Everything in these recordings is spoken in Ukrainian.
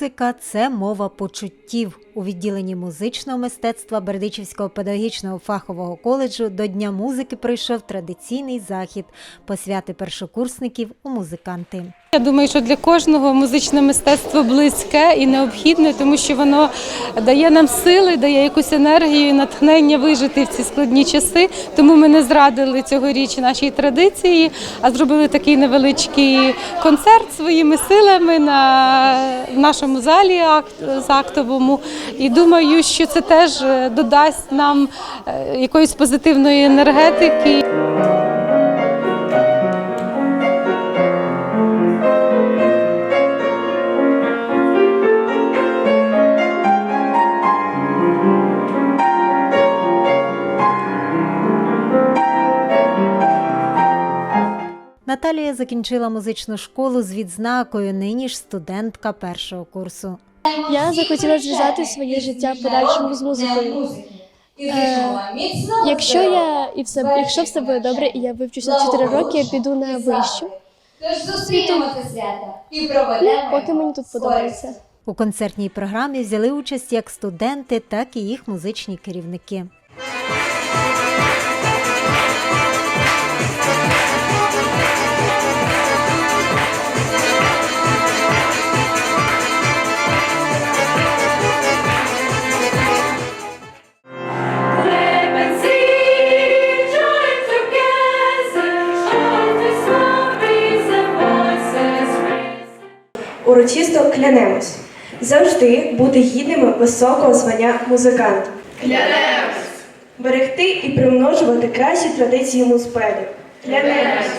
Музика це мова почуттів. У відділенні музичного мистецтва Бердичівського педагогічного фахового коледжу до Дня музики прийшов традиційний захід посвяти першокурсників у музиканти. Я думаю, що для кожного музичне мистецтво близьке і необхідне, тому що воно дає нам сили, дає якусь енергію і натхнення вижити в ці складні часи. Тому ми не зрадили цьогоріч нашій традиції, а зробили такий невеличкий концерт своїми силами на нашому залі актовому. І думаю, що це теж е, додасть нам е, якоїсь позитивної енергетики. Наталія закінчила музичну школу з відзнакою, нині ж студентка першого курсу. Я захотіла зв'язати своє життя подальшому з музикою. Е, Якщо я і все, якщо все буде добре, і я вивчуся 4 роки, я піду на вищу. Тож зустрінемо це свято і Ну, проведемо. поки мені тут подобається. У концертній програмі взяли участь як студенти, так і їх музичні керівники. Урочисто клянемось завжди бути гідними високого звання музиканта. Клянемось! Берегти і примножувати кращі традиції музпеду. Клянемось!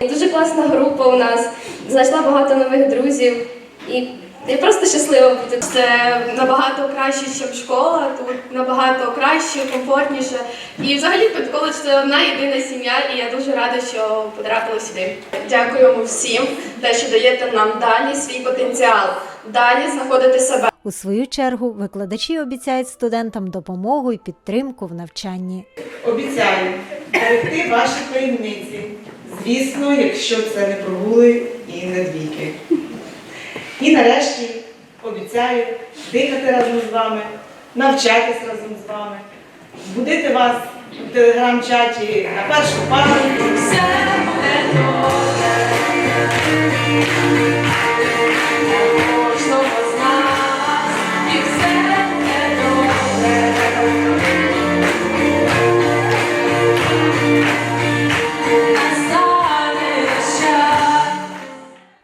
Дуже класна група у нас, знайшла багато нових друзів і я просто щаслива бути. Це набагато краще, ніж школа, тут набагато краще, комфортніше. І взагалі коледж це одна єдина сім'я, і я дуже рада, що потрапила сюди. Дякуємо всім, те, що даєте нам далі свій потенціал, далі знаходити себе. У свою чергу викладачі обіцяють студентам допомогу і підтримку в навчанні. Обіцяю берегти ваші таємниці. Звісно, якщо це не прогули і не двійки. І нарешті обіцяю дихати разом з вами, навчатись разом з вами, будити вас у телеграм-чаті на першу пару.